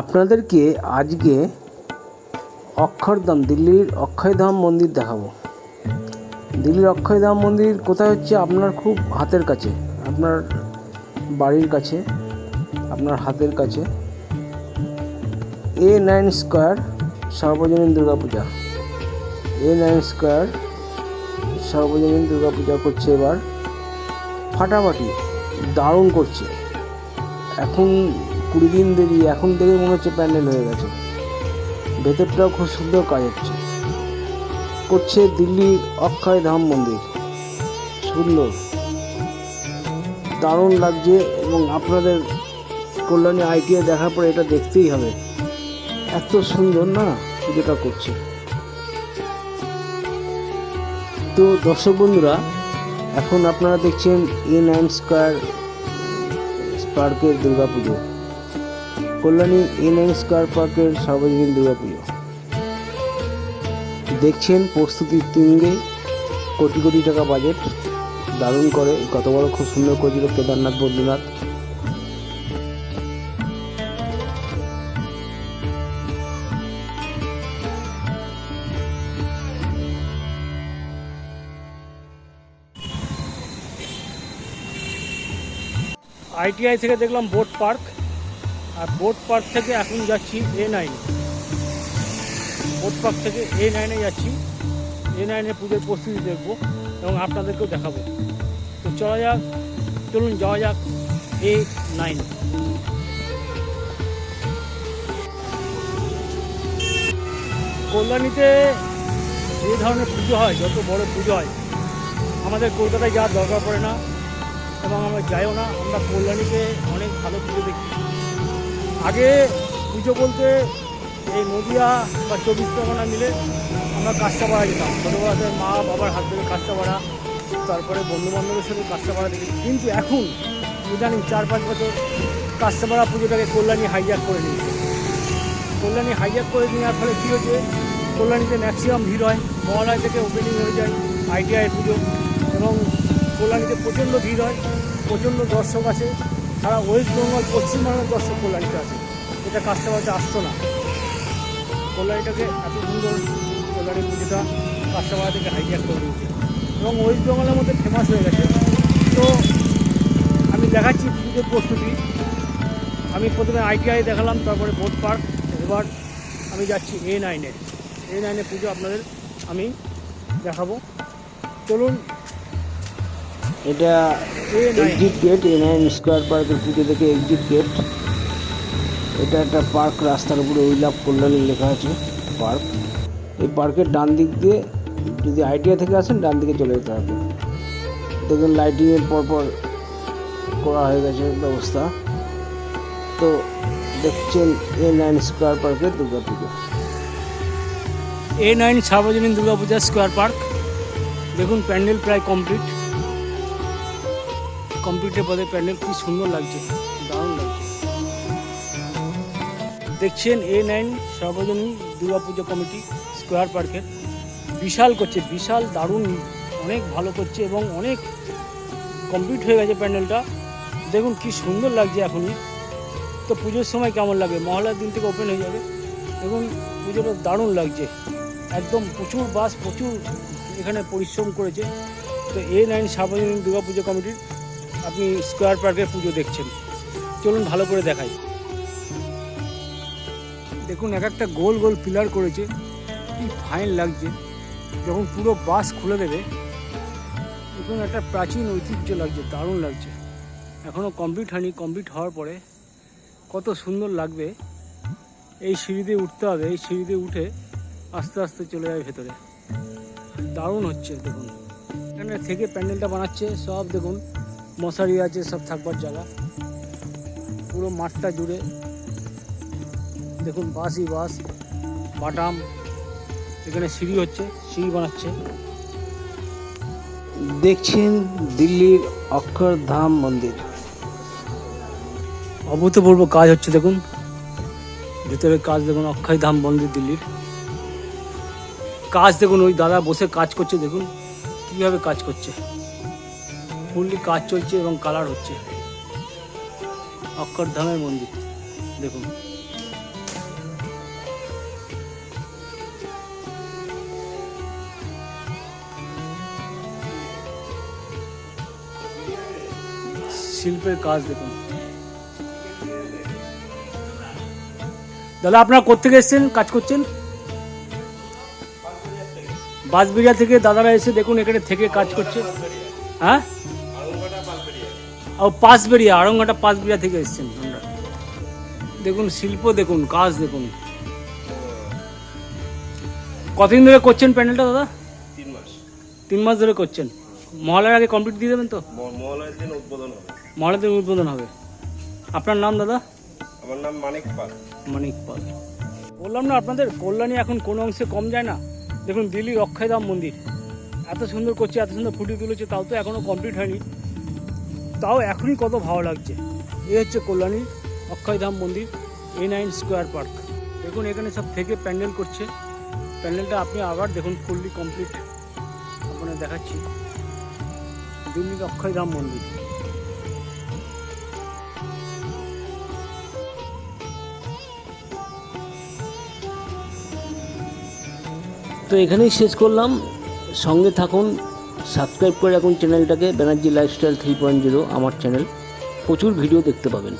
আপনাদেরকে আজকে অক্ষরধাম, দিল্লির অক্ষয়ধাম মন্দির দেখাবো। দিল্লির অক্ষয়ধাম মন্দির কোথায় হচ্ছে আপনার খুব হাতের কাছে, আপনার বাড়ির কাছে, আপনার হাতের কাছে। এ নাইন স্কোয়ার সার্বজনীন দুর্গাপূজা। এ নাইন স্কোয়ার সার্বজনীন দুর্গাপূজা করছে এবার। ফাটাফাটি, দারুণ করছে। এখন কুড়ি দিন দেরি, এখন থেকে মনে হচ্ছে প্যান্ডেল হয়ে গেছে। ভেতরটাও খুব সুন্দর কাজ হচ্ছে। করছে দিল্লির অক্ষয় ধাম মন্দির। সুন্দর। দারুণ লাগছে এবং আপনাদের কল্যাণী আইটিআই দেখার পরে এটা দেখতেই হবে। এত সুন্দর না যেটা করছে। তো দর্শক বন্ধুরা, এখন আপনারা দেখছেন এ নাইন স্কোয়ার পার্কের Durgapuja. Kalyani A nine square পার্কের সার্বজনীন দুর্গাপুজো। দেখছেন প্রস্তুতির তিনগে কোটি কোটি টাকা বাজেট, দারুণ করে গত বড় খুব সুন্দর করেছিল কেদারনাথ, বদ্রীনাথ। আইটিআই থেকে দেখলাম বোট পার্ক। আর বোট পার্ক থেকে এখন যাচ্ছি এ। নাইন বোট পার্ক থেকে এ নাইনে যাচ্ছি এ নাইনে পুজোর প্রস্তুতি দেখব এবং আপনাদেরকেও দেখাবো। তো চলা যাক, চলুন যাওয়া যাক এ। নাইন কল্যাণীতে যে ধরনের পুজো হয়, যত বড় পুজো হয়, আমাদের কলকাতায় যাওয়ার দরকার পড়ে না এবং আমরা যাইও না। আমরা কল্যাণীতে অনেক ভালো পুজো দেখি। আগে পুজো বলতে এই নদিয়া বা চব্বিশ পরগনা মিলে আমরা কাস্টাপাড়া যেতাম। ছোটোবেলাতে মা, বাবার হাত ধরে কাস্টাপাড়া তারপরে বন্ধু বান্ধবের সাথে কাস্টাপাড়া দেখি কিন্তু এখন ইদানিং চার পাঁচ বছর কাস্টাপাড়া পুজোটাকে কল্যাণী হাইজ্যাক করে নিয়েছে। কল্যাণী হাইজ্যাক করে নেওয়ার ফলে কী হচ্ছে কল্যাণীতে ম্যাক্সিমাম ভিড় হয়। মহালয় থেকে ওপেনিং হয়ে যায় আইটিআই পুজো এবং কল্যাণীতে প্রচণ্ড ভিড় হয়। প্রচণ্ড দর্শক আছে সারা ওয়েস্ট বেঙ্গল পশ্চিমবাংলার দর্শক কল্যাণীতে আছে। এটা কাস্টমারতে আসতো না। কল্যাণীটাকে এত সুন্দর কল্যাণী পুজোটা কাস্টমার থেকে হাইজ্যাক করে দিয়েছে এবং ওয়েস্ট বেঙ্গলের মধ্যে ফেমাস হয়ে গেছে। তো আমি দেখাচ্ছি পুজোর প্রস্তুতি। আমি প্রথমে আইটিআই দেখালাম, তারপরে বোট পার্ক এবার আমি যাচ্ছি এ। নাইনে এ নাইনে পুজো আপনাদের আমি দেখাবো। চলুন এটা এক্সিট গেট এ নাইন স্কোয়ার পার্কের পুজো থেকে এক্সিট গেট এটা একটা পার্ক রাস্তার উপরে উইলাভ কল্যাণী লেখা আছে পার্ক এই পার্কের ডান দিক দিয়ে যদি আইটিআই থেকে আসেন, ডান দিকে চলে যেতে হবে। দেখুন লাইটিংয়ের পরপর করা হয়ে গেছে ব্যবস্থা। তো দেখছেন এ নাইন স্কোয়ার পার্কের দুর্গা পুজো এ নাইন সার্বজনীন দুর্গাপূজা স্কোয়ার পার্ক দেখুন প্যান্ডেল প্রায় কমপ্লিট কমপ্লিটের পদে প্যান্ডেল কি সুন্দর লাগছে। দারুণ লাগছে। দেখছেন এ নাইন সার্বজনীন দুর্গাপুজো কমিটি, স্কোয়ার পার্কের বিশাল করছে, বিশাল দারুণ, অনেক ভালো করছে এবং অনেক কমপ্লিট হয়ে গেছে প্যান্ডেলটা দেখুন কি সুন্দর লাগছে এখনই। তো পুজোর সময় কেমন লাগে? মহলার দিন থেকে ওপেন হয়ে যাবে। দেখুন, পুজোটা দারুণ লাগছে। একদম প্রচুর বাস, প্রচুর এখানে পরিশ্রম করেছে। তো এ নাইন সার্বজনীন দুর্গা পুজো কমিটির আপনি স্কোয়ার পার্কের পুজো দেখছেন। চলুন ভালো করে দেখাই। দেখুন, এক একটা গোল গোল পিলার করেছে। কি ফাইন লাগছে। যখন পুরো বাস খুলে দেবে, দেখুন একটা প্রাচীন ঐতিহ্য লাগছে, দারুণ লাগছে। এখনও কমপ্লিট হয়নি। কমপ্লিট হওয়ার পরে কত সুন্দর লাগবে। এই সিঁড়ি দিয়ে উঠতে হবে। এই সিঁড়ি দিয়ে উঠে আস্তে আস্তে চলে যাবে ভেতরে। দারুণ হচ্ছে, দেখুন। এখানে থেকে প্যান্ডেলটা বানাচ্ছে। সব দেখুন। মশারি আছে সব থাকবার জায়গা। পুরো মাঠটা জুড়ে। দেখুন বাসই বাস বাটাম। এখানে সিঁড়ি হচ্ছে সিঁড়ি বানাচ্ছে। দেখছেন দিল্লির অক্ষরধাম মন্দির। অভূতপূর্ব কাজ হচ্ছে দেখুন। ভেতরে কাজ দেখুন অক্ষয় ধাম মন্দির দিল্লির। কাজ দেখুন ওই দাদা বসে কাজ করছে দেখুন। কীভাবে কাজ করছে। ফুললি কাজ চলছে এবং কালার হচ্ছে। অক্ষরধামের মন্দির, দেখুন। শিল্পের কাজ, দেখুন। দাদা, আপনারা কোথেকে এসছেন? কাজ করছেন? বাঁশবিড়িয়া থেকে দাদারা এসে দেখুন এখানে থেকে কাজ করছে। হ্যাঁ? ও পাঁচবেড়িয়া আড়ংঘাটা পাঁচবেড়িয়া থেকে এসেছেন আমরা। দেখুন শিল্প দেখুন কাজ দেখুন। কতদিন ধরে করছেন প্যান্ডেলটা দাদা? তিন মাস। তিন মাস ধরে করছেন। মহালয়ার আগে কমপ্লিট দিয়ে দেবেন তো? মহালয়ের দিন উদ্বোধন হবে। মহালয়াতে উদ্বোধন হবে। আপনার নাম দাদা? আমার নাম মানিক পাল। মানিক পাল। বললাম না আপনাদের কল্যাণী এখন কোনো অংশে কম যায় না। দেখুন দিল্লির অক্ষয়ধাম মন্দির। এত সুন্দর করছে এত সুন্দর ফুটিয়ে তুলেছে তাও তো এখনও কমপ্লিট হয়নি। তাও এখনই কত ভালো লাগছে। এই হচ্ছে কল্যাণীর অক্ষয়ধাম মন্দির এ নাইন স্কোয়ার পার্ক দেখুন, এখানে সব থেকে প্যান্ডেল করছে। প্যান্ডেলটা আপনি আবার দেখুন ফুললি কমপ্লিট আপনার দেখাচ্ছি। দিল্লির অক্ষয়ধাম মন্দির। তো এখানেই শেষ করলাম। সঙ্গে থাকুন। সাবস্ক্রাইব করে রাখুন চ্যানেলটাকে, Banerjee lifestyle three point zero, আমার চ্যানেল। প্রচুর ভিডিও দেখতে পাবেন।